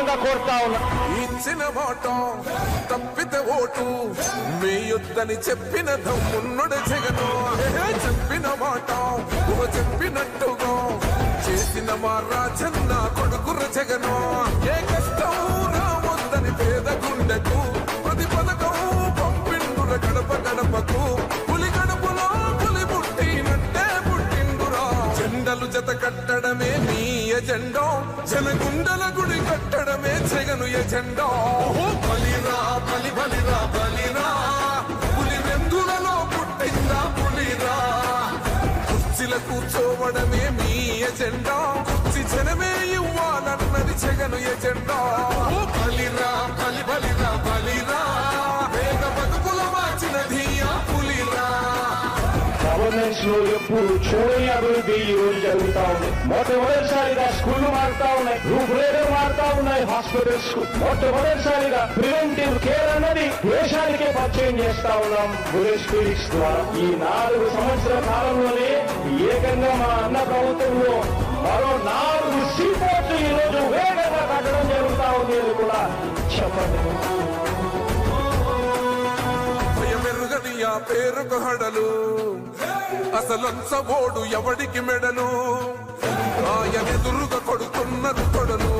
సవినయంగా కోరుతా ఉన్నా. ఇచ్చిన మాట తప్పితే ఓటు. మీ యుద్ధని చెప్పిన దమ్మున్నడు జగను. చెప్పిన మాట చెప్పినట్టుగా. చేసిన మా రాజన్న కొడుకుర జగను. ఏ కష్టం రావద్దని పేద గుండెకు ప్రతి పథకం పంపిండుర గడప గడపకు. పులి గడపలో పులి పుట్టినట్టే పుట్టిండురా. జెండలు జత కట్టడమే మీ ఎజెండో. జనగుండల గుడి జెండా. బలిరా బలి బలిరా బలిరా. పులి వెందులలో పుట్టిందా పులిరా? కుర్చీల కూర్చోవడమే మీ ఎజెండా. కుర్చీ జనమే ఇవ్వాలన్నది జగను ఎజెండా. బలిరా బలి బలిరా బలిరా. వేగ బతుకుల మార్చినది ఆ పులిరా. గవర్నెన్స్లో ఎప్పుడు చూడని అభివృద్ధి ఈ రోజు జరుగుతా ఉంది. మొట్టమొదటిసారిగా స్కూళ్ళు మారుతా ఉన్నాయి. రూపురేఖలు ఉన్నాయి హాస్పిటల్స్ మొట్టమొదటిసారిగా ప్రివెంటివ్ కేర్ అన్నది దేశానికే పరిచయం చేస్తా ఉన్నాం గురేష్ క్లినిక్స్ ద్వారా. ఈ నాలుగు సంవత్సరాల కాలంలోనే ఏకంగా మా అన్న ప్రభుత్వంలో మరో నాలుగు సీపోర్ట్లు ఈ రోజు వేగంగా కట్టడం జరుగుతా ఉంది అని కూడా చెప్పండి. పేరుకు హడలు. అసలంచబోడు ఎవడికి మెడలు? ఆయన ఎదురుగా కొడుతున్నది కొడలు.